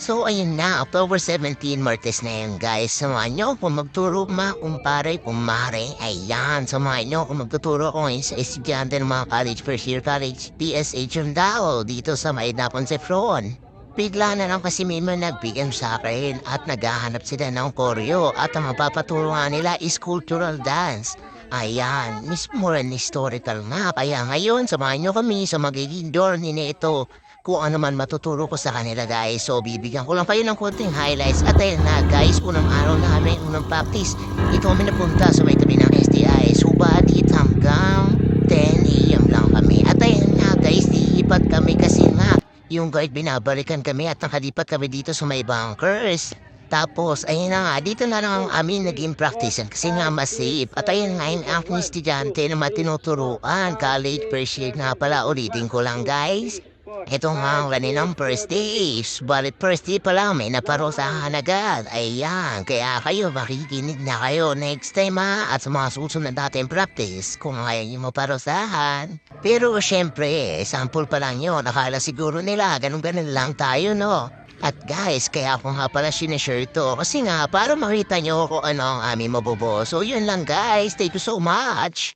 So ayun na, October 17, Martes na yun guys. Samahan nyo kung magturo ma, kumpare, kumare. Ayan, samahan nyo kung magtuturo ko ngayon sa estudyante ng mga college first year college PSH yung Dao dito sa sa Fron. Bigla na lang kasi may mga nagbigyan sa akin at naghahanap sila ng koryo at ang mapapaturuan nila is cultural dance. Ayan, mismo rin historical nga. Kaya ngayon, samahan nyo kami sa magiging door ni Neto kung ano man matuturo ko sa kanila guys. So bibigyan ko lang kayo ng konting highlights. At ayun na guys, unang araw namin, unang practice. Ito kami napunta sa may tabi ng STI. Subalit hanggang 10 a.m. lang kami. At ayun na guys, iipat kami kasi nga yung guard binabalikan kami at nakalipat kami dito sa may bunkers. Tapos, ayun na nga, dito na lang ang amin naging practice kasi nga mas safe. At ayun nga, yung aking estudyante na matinuturuan, college first nga pala, ulitin ko lang guys. Ito nga ang kaninang first day. Balit first day pa lang, may naparosahan agad. Ayan, kaya kayo makikinig na kayo next time ha. At sa mga susunod natin practice kung ayaw nyo maparosahan. Pero syempre, sample pa lang yun. Akala siguro nila, ganun-ganun lang tayo, no? At guys, kaya ako nga pala sinishare to. Kasi nga, para makita nyo kung ano ang aming mabobo. So yun lang guys, thank you so much.